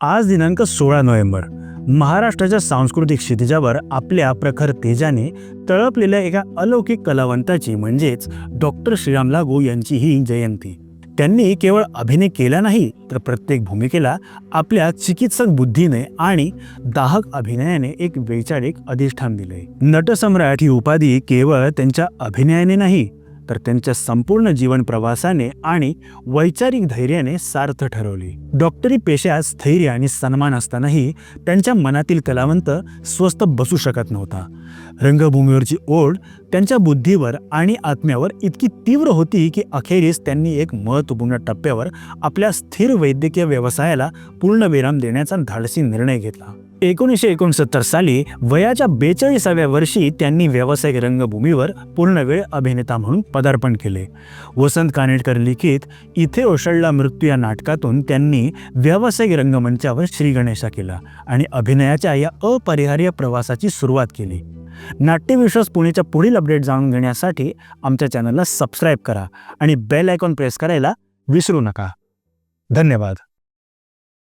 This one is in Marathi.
आज दिनांक सोळा नोव्हेंबर. महाराष्ट्राच्या सांस्कृतिक क्षितिजावर आपल्या प्रखर तेजाने तळपलेल्या एका अलौकिक कलावंताची म्हणजेच डॉक्टर श्रीराम लागू यांची ही जयंती. त्यांनी केवळ अभिनय केला नाही तर प्रत्येक भूमिकेला आपल्या चिकित्सक बुद्धीने आणि दाहक अभिनयाने एक वैचारिक अधिष्ठान दिले नटसम्राट ही उपाधी केवळ त्यांच्या अभिनयाने नाही तर त्यांच्या संपूर्ण जीवन प्रवासाने आणि वैचारिक धैर्याने सार्थ ठरवली. डॉक्टरी पेशात स्थैर्य आणि सन्मान असतानाही त्यांच्या मनातील कलावंत स्वस्थ बसू शकत नव्हता. रंगभूमीवरची ओढ त्यांच्या बुद्धीवर आणि आत्म्यावर इतकी तीव्र होती की अखेरीस त्यांनी एक महत्त्वपूर्ण टप्प्यावर आपल्या स्थिर वैद्यकीय व्यवसायाला पूर्णविराम देण्याचा धाडसी निर्णय घेतला. एकोणीसशे एकोणसत्तर साली वयाच्या बेचाळीसाव्या वर्षी त्यांनी व्यावसायिक रंगभूमीवर पूर्णवेळ अभिनेता म्हणून पदार्पण केले. वसंत कानेटकर लिखित इथे ओसळला मृत्यू या नाटकातून त्यांनी व्यावसायिक रंगमंचावर श्रीगणेशा केला आणि अभिनयाच्या या अपरिहार्य प्रवासाची सुरुवात केली. नाट्यविश्वास पुणेच्या पुढील अपडेट जाणून घेण्यासाठी आमच्या चॅनलला सबस्क्राईब करा आणि बेल आयकॉन प्रेस करायला विसरू नका. धन्यवाद.